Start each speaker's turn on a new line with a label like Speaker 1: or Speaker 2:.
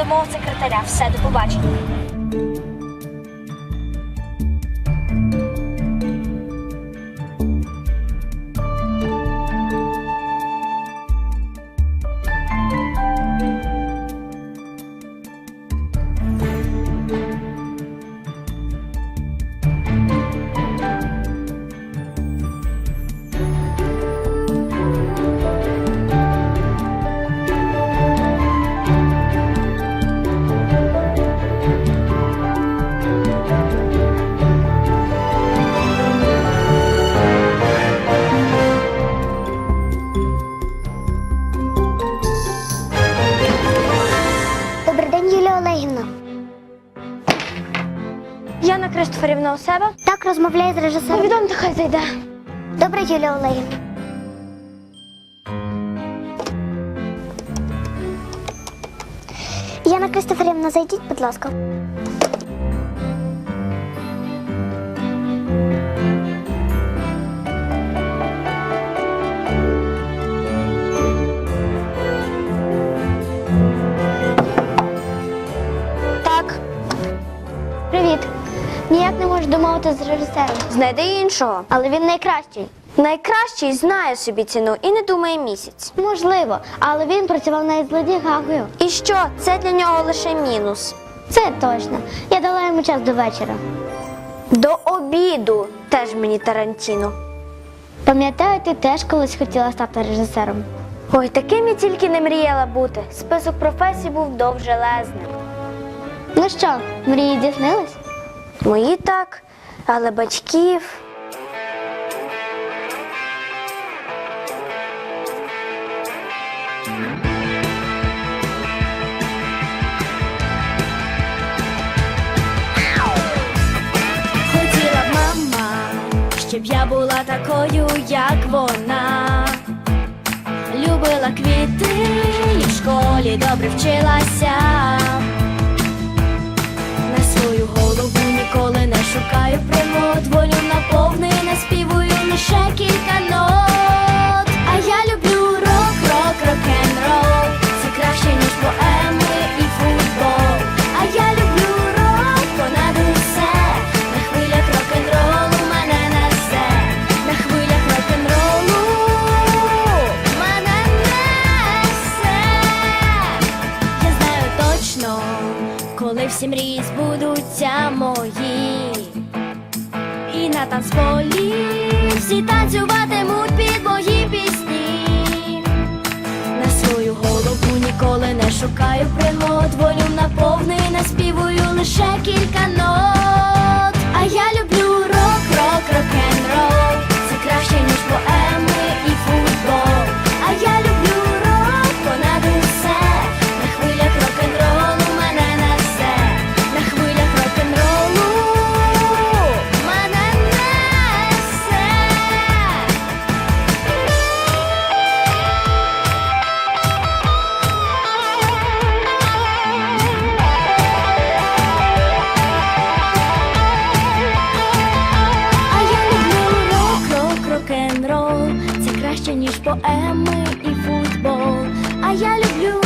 Speaker 1: до мого секретаря. Все, до побачення. Яна Кристоферівна у себе.
Speaker 2: Так розмовляє з режисером.
Speaker 1: Повідомте, хай зайде.
Speaker 2: Добре, Юлія Олегівна. Яна Кристоферівна, зайдіть, будь ласка. Ніяк не можу домовитися з режисером,
Speaker 1: знайди іншого.
Speaker 2: але він найкращий.
Speaker 1: Найкращий знає собі ціну і не думає місяць.
Speaker 2: Можливо, але він працював навіть з Леді Гагою.
Speaker 1: І що? Це для нього лише мінус.
Speaker 2: Це точно. Я дала йому час до вечора.
Speaker 1: До обіду теж мені Тарантіно.
Speaker 2: Пам'ятаю, ти теж колись хотіла стати режисером.
Speaker 1: Ой, таким я тільки не мріяла бути. Список професій був довжелезним.
Speaker 2: Ну що, мрії здійснились?
Speaker 1: Мої так, але батьків.
Speaker 3: Хотіла б мама, щоб я була такою, як вона. Любила квіти і в школі добре вчилася. Всі мрії збудуться мої. І на танцполі всі танцюватимуть під мої пісні. На свою голову ніколи не шукаю пригод, волю наповни, наспівую лише кілька нот. Поеми і футбол. А я люблю